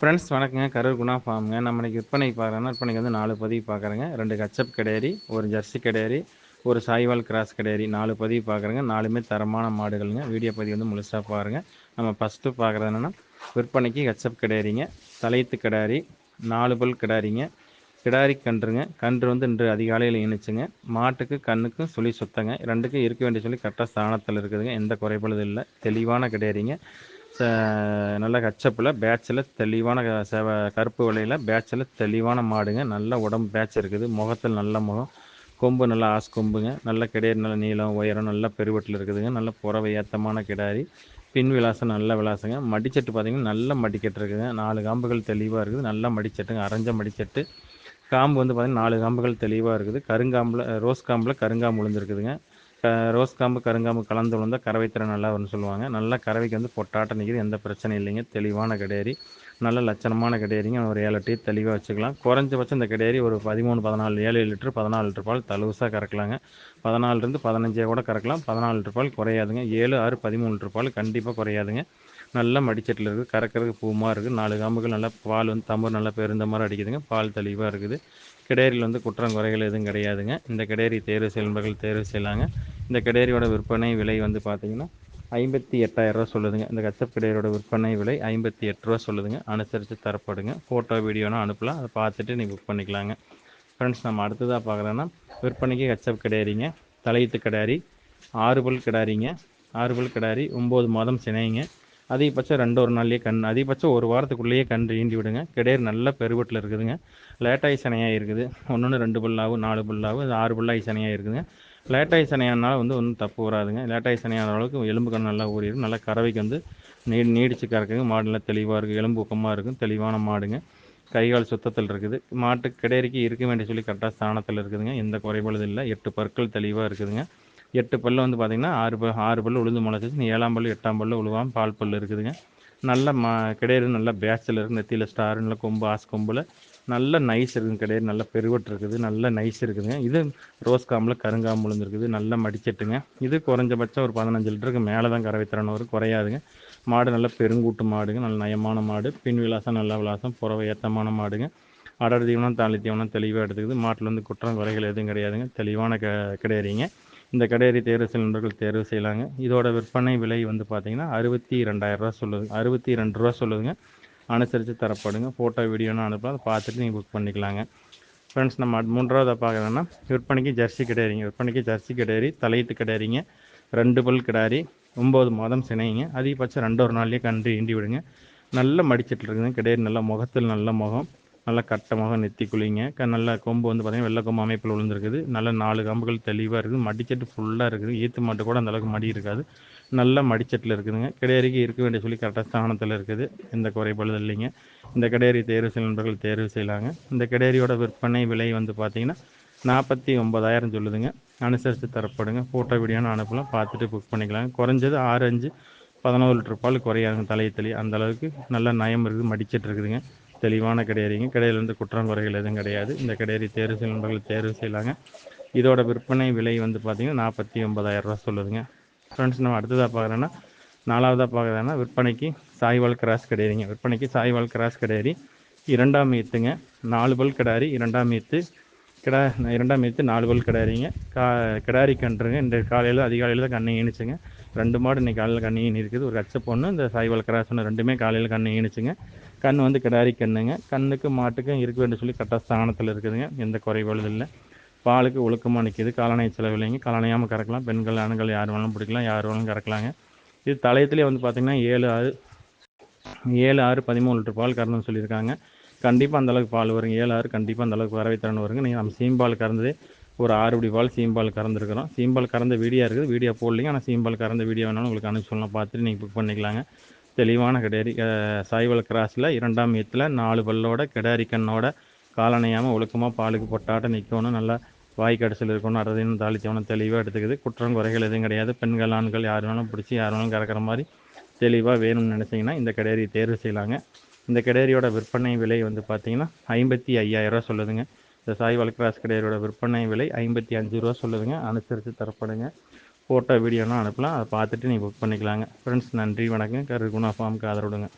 Friends வணக்கங்க. கரூர் குணா ஃபார்முங்க நம்ம இன்றைக்கி விற்பனைக்கு பார்க்குறோன்னா விற்பனைக்கு வந்து நாலு பதிவு பார்க்குறேங்க. ரெண்டு கச்சப் கிடையாரி ஒரு ஜர்சி கிடையாரி ஒரு சாய்வால் கிராஸ் கிடையாரி நாலு பதிவு பார்க்குறேங்க. நாலுமே தரமான மாடுகளுங்க. வீடியோ பதிவு வந்து முழுசாக பாருங்கள் நம்ம ஃபஸ்ட்டு பார்க்குறது என்னென்னா விற்பனைக்கு கச்சப் கிடையாரிங்க தலையத்து கிடாரி நாலு பல் கிடாரிங்க கிடாரி கன்றுங்க. கன்று வந்து இன்று அதிகாலையில் இணைச்சுங்க மாட்டுக்கு கண்ணுக்கும் சுழி சுத்தங்க. ரெண்டுக்கும் இருக்க வேண்டிய சொல்லி கரெக்டாக ஸ்தானத்தில் இருக்குதுங்க. எந்த குறைபாடு இல்லை. தெளிவான கிடையாரிங்க நல்ல கச்சப்பில் பேட்சில் தெளிவான செவ கருப்பு வலையில் பேட்சில் தெளிவான மாடுங்க. நல்ல உடம்பு பேட்ச் இருக்குது. முகத்தில் நல்ல முகம். கொம்பு நல்லா ஆஸ் கொம்புங்க. நல்ல கிடையாது நல்ல நீளம் உயரம் நல்ல பெருவட்டில் இருக்குதுங்க. நல்ல புறவை ஏத்தமான கிடாரி. பின் விலாசம் நல்ல விலாசங்க. மடிச்சட்டு பார்த்திங்கன்னா நல்ல மடிக்கட்டு இருக்குதுங்க. நாலு காம்புகள் தெளிவாக இருக்குது. நல்ல மடிச்சட்டுங்க. அரைஞ்ச மடிச்சட்டு. காம்பு வந்து பார்த்திங்கன்னா நாலு காம்புகள் தெளிவாக இருக்குது. கருங்காம்பில் ரோஸ் காம்பில் கருங்காம்பு விழுந்துருக்குதுங்க. ரோஸ் காம்பு கருங்காம்பு கலந்து விழுந்தால் திறன் நல்லா வரும்னு சொல்லுவாங்க. நல்லா கறவைக்கு வந்து பொட்டாட்டம் நிற்கிது எந்த பிரச்சனையும் இல்லைங்க. தெளிவான கிடையாரி நல்ல லட்சணமான கிடையாரிங்க ஒரு ஏழு டீ தெளிவாக வச்சுக்கலாம். குறைஞ்சபட்சம் இந்த கிடையாரி ஒரு பதிமூணு பதினாலு ஏழு லிட்டர் பதினாலு லிட்டர் பால் தலுசாக கறக்கலாங்க. பதினாலுலேருந்து பதினஞ்சே கூட கறக்கலாம். பதினாலு லிட்டர் பால் குறையாதுங்க. ஏழு ஆறு பதிமூணு லிட்டர் பால் கண்டிப்பாக குறையாதுங்க. நல்ல மடிச்சட்டில் இருக்குது கறக்கிறதுக்கு பூமாக இருக்குது நாலு காம்புகள் நல்லா பால் வந்து தம்பர் நல்லா பெருந்த மாதிரி அடிக்குதுங்க. பால் தெளிவாக இருக்குது. கிடேரியில் வந்து குற்றம் குறைகள் எதுவும் கிடையாதுங்க. இந்த கிடேரி தேர்வு செயல்பர்கள் தேர்வு செய்யலாங்க. இந்த கிடேரியோட விற்பனை விலை வந்து பார்த்திங்கன்னா ஐம்பத்தி எட்டாயிரரூவா சொல்லுதுங்க. இந்த கச்சப் கிடேரியோட விற்பனை விலை ஐம்பத்தி எட்டுரூவா சொல்லுதுங்க. அனுசரித்து தரப்படுங்க. ஃபோட்டோ வீடியோனா அனுப்பலாம். அதை பார்த்துட்டு நீங்கள் புக் பண்ணிக்கலாங்க. ஃப்ரெண்ட்ஸ் நம்ம அடுத்ததாக பார்க்குறோன்னா விற்பனைக்கு கச்சப் கிடேரிங்க தலையீத்து கிடாரி ஆறு பல் கிடாரிங்க ஆறு பல் கிடாரி ஒம்பது மாதம் சினைங்க. அதிகபட்சம் ரெண்டு ஒரு நாள்லேயே கண் அதிகபட்சம் ஒரு வாரத்துக்குள்ளேயே கண் ஈண்டி விடுங்க. கிடையாது நல்ல பெருவட்டில் இருக்குதுங்க. லேட்டாய் சனையாக இருக்குது. ஒன்று ரெண்டு புல்லாகும் நாலு புல்லாகும் ஆறு புல்லாய் சனையாக இருக்குதுங்க. லேட்டாய் சனையானால வந்து ஒன்றும் தப்பு வராதுங்க. லேட்டாய் சனையான அளவுக்கு எலும்பு கண் நல்லா ஊறிடும் நல்லா கறவைக்கு வந்து நீ நீடிச்சு கறக்குங்க. மாடு நல்லா தெளிவாக இருக்குது எலும்பு ஊக்கமாக இருக்கும் தெளிவான மாடுங்க. கைகால் சுத்தத்தில் இருக்குது. மாட்டு கிடையறிக்கு இருக்க வேண்டிய சொல்லி கரெக்டாக ஸ்தானத்தில் இருக்குதுங்க. எந்த குறைபாடு இல்லை. எட்டு பற்கள் தெளிவாக இருக்குதுங்க. எட்டு பல்லு வந்து பார்த்திங்கன்னா ஆறு பல் ஆறு பல்லு உளுந்து முளைச்சிச்சு ஏழாம் பல்லு எட்டாம் பல்லு உழுவாம் பால் பல்லு இருக்குதுங்க. நல்ல மா கிடையாது நல்ல பேச்சில் இருக்குது நெத்தியில் ஸ்டார் நல்ல கொம்பு ஆஸ் கொம்பில். நல்ல நைஸ் இருக்குதுங்க கிடையாது நல்ல பெருவட்டு இருக்குது நல்ல நைஸ் இருக்குதுங்க. இது ரோஸ் காம்பில் கருங்காம்பு விழுந்துருக்குது நல்ல மடிச்சட்டுங்க. இது குறைஞ்சபட்சம் ஒரு பதினஞ்சு லிட்டருக்கு மேலே தான் கறவை திறன் வரும் குறையாதுங்க. மாடு நல்ல பெருங்கூட்டு மாடுங்க நல்ல நயமான மாடு. பின் விலாசம் நல்ல விலாசம் புறவை ஏத்தமான மாடுங்க. அடர் தீவனம் தாலி தீவனம் தெளிவாக எடுத்துக்குது. மாட்டில் வந்து குற்றம் குறைகள் எதுவும் கிடையாதுங்க தெளிவான க கிடையாதுங்க இந்த கடையறி தேர்வு சிலிண்டர்கள் தேர்வு செய்யலாங்க. இதோட விற்பனை விலை வந்து பார்த்திங்கன்னா அறுபத்தி ரெண்டாயிரரூவா சொல்லுதுங்க அறுபத்தி ரெண்டு ரூபா சொல்லுதுங்க. அனுசரித்து தரப்படுங்க. ஃபோட்டோ வீடியோன்னு அனுப்பலாம் அதை பார்த்துட்டு நீங்கள் புக் பண்ணிக்கலாங்க. ஃப்ரெண்ட்ஸ் நம்ம மூன்றாவது பார்க்குறோன்னா விற்பனைக்கு ஜெர்சி கிடையாதுங்க விற்பனைக்கு ஜெர்சி கிடையாது தலையீட்டு கிடையாதுங்க ரெண்டு பல் கிடாரி ஒம்பது மாதம் சினைங்க. அதிகபட்சம் ரெண்டு ஒரு நாள்லேயே கண்டு ஈண்டி விடுங்க நல்ல மடிச்சிட்டு இருக்குதுங்க. கிடையாது நல்ல முகத்தில் நல்ல முகம். நல்லா கட்டமாக நெத்தி குழிங்க க நல்ல கொம்பு வந்து பார்த்திங்கன்னா வெள்ளை கொம்பு அமைப்பில் விழுந்துருக்குது. நல்ல நாலு கம்புகள் தெளிவாக இருக்குது. மடிச்சட்டு ஃபுல்லாக இருக்குது. ஈத்து மாட்டு கூட அந்தளவுக்கு மடி இருக்காது. நல்ல மடிச்சட்டில் இருக்குதுங்க. கிடையறிக்கு இருக்க வேண்டிய சொல்லி கரெக்டாக ஸ்தானத்தில் இருக்குது. எந்த குறைபாடு இல்லைங்க. இந்த கிடையறி தேர்வு செய்ய நண்பர்கள் தேர்வு செய்யலாங்க. இந்த கிடையறியோட விற்பனை விலை வந்து பார்த்திங்கன்னா நாற்பத்தி ஒம்பதாயிரம் சொல்லுதுங்க. அனுசரித்து தரப்படுங்க. ஃபோட்டோ வீடியோன்னு அனுப்பலாம். பார்த்துட்டு புக் பண்ணிக்கலாங்க. குறைஞ்சது ஆறு அஞ்சு பதினோரு லிட்டர் பால் குறையாதுங்க. தலையை அந்த அந்தளவுக்கு நல்ல நயம் இருக்குது. மடிச்சிட்டு இருக்குதுங்க. தெளிவான கிடையாதுங்க கிடையிலேருந்து குற்றம் குறைகள் எதுவும் கிடையாது. இந்த கிடையாது தேர்வு செய்யும் நண்பர்கள் தேர்வு செய்யலாங்க. இதோட விற்பனை விலை வந்து பார்த்திங்கன்னா நாற்பத்தி ஒன்பதாயிரரூவா சொல்லுதுங்க. ஃப்ரெண்ட்ஸ் நம்ம அடுத்ததாக பார்க்குறேன்னா நாலாவதாக பார்க்குறேன்னா விற்பனைக்கு சாய்வால் கிராஸ் கிடையாதுங்க விற்பனைக்கு சாய்வால் கிராஸ் கிடையாது இரண்டாம் ஈத்துங்க. நாலு பல் கிடாரி இரண்டாம் ஈத்து கிடா இரண்டாம் மீத்து நாலு பல் கிடாரிங்க கா கிடாரி கன்றுங்க. இந்த காலையில் அதிகாலையில் தான் கண்ணை ஈணிச்சுங்க ரெண்டு மாடு இன்றைக்கி காலையில் கண்ணை ஈனி இருக்குது ஒரு கச்சை பொண்ணு இந்த சாய்வால் கிராஸ் ரெண்டுமே காலையில் கண்ணை ஈணிச்சுங்க கண் வந்து கிடாரி கண்ணுங்க. கண்ணுக்கு மாட்டுக்கும் இருக்க வேண்டும் சொல்லி கரெக்டாக ஸ்தானத்தில் இருக்குதுங்க. எந்த குறைபாடும் இல்லை. பாலுக்கு ஒழுக்கமாக நிற்கிது காலனை செலவில்லைங்க. காலணையாமல் கறக்கலாம். பெண்கள் ஆண்கள் யார் வேணாலும் பிடிக்கலாம். யார் வேணாலும் கறக்கலாங்க. இது தலையத்துலேயே வந்து பார்த்திங்கன்னா ஏழு ஆறு ஏழு ஆறு பதிமூணு லிட்டர் பால் கறந்துன்னு சொல்லியிருக்காங்க. கண்டிப்பாக அந்தளவுக்கு பால் வருங்க. ஏழு ஆறு கண்டிப்பாக அந்தளவுக்கு வரவை தரணும் வருங்க. நீங்கள் நம்ம சீம்பால் கறந்ததே ஒரு ஆறுபடி பால் சீம்பால் கறந்துருக்குறோம். சீம்பால் கறந்த வீடியோ இருக்குது. வீடியோ போடலிங்க. ஆனால் சீம்பால் கறந்த வீடியோ வேணாலும் உங்களுக்கு அனுப்பி பார்த்துட்டு நீங்கள் புக் பண்ணிக்கலாங்க. தெளிவான கிடாரி சாய்வல் கிராஸில் இரண்டாம் ஈத்தில் நாலு பல்லோட கிடாரி கண்ணோட காலணையாமல் ஒழுக்கமாக பாலுக்கு பொட்டாட்ட நிற்கணும் நல்லா வாய் கடைசியில் இருக்கணும். அறதையும் தாளித்தவனும் தெளிவாக எடுத்துக்குது. குற்றம் குறைகள் எதுவும் கிடையாது. பெண்கள் ஆண்கள் யார் வேணாலும் பிடிச்சி யார் வேணாலும் கறக்கிற மாதிரி தெளிவாக வேணும்னு நினச்சிங்கன்னா இந்த கிடேரி தேர்வு செய்யலாங்க. இந்த கிடேரியோட விற்பனை விலை வந்து பார்த்தீங்கன்னா ஐம்பத்தி ஐயாயிரரூவா சொல்லுதுங்க. இந்த சாய்வால் கிராஸ் கிடேரியோட விற்பனை விலை ஐம்பத்தி அஞ்சு ரூபா சொல்லுதுங்க. அனுசரித்து தரப்படுங்க. ஃபோட்டோ வீடியோலாம் அனுப்பலாம். அதை பார்த்துட்டு நீங்கள் புக் பண்ணிக்கலாங்க. ஃப்ரெண்ட்ஸ் நன்றி வணக்கம். கருகுணா ஃபார்முக்கு ஆதரவுடுங்க.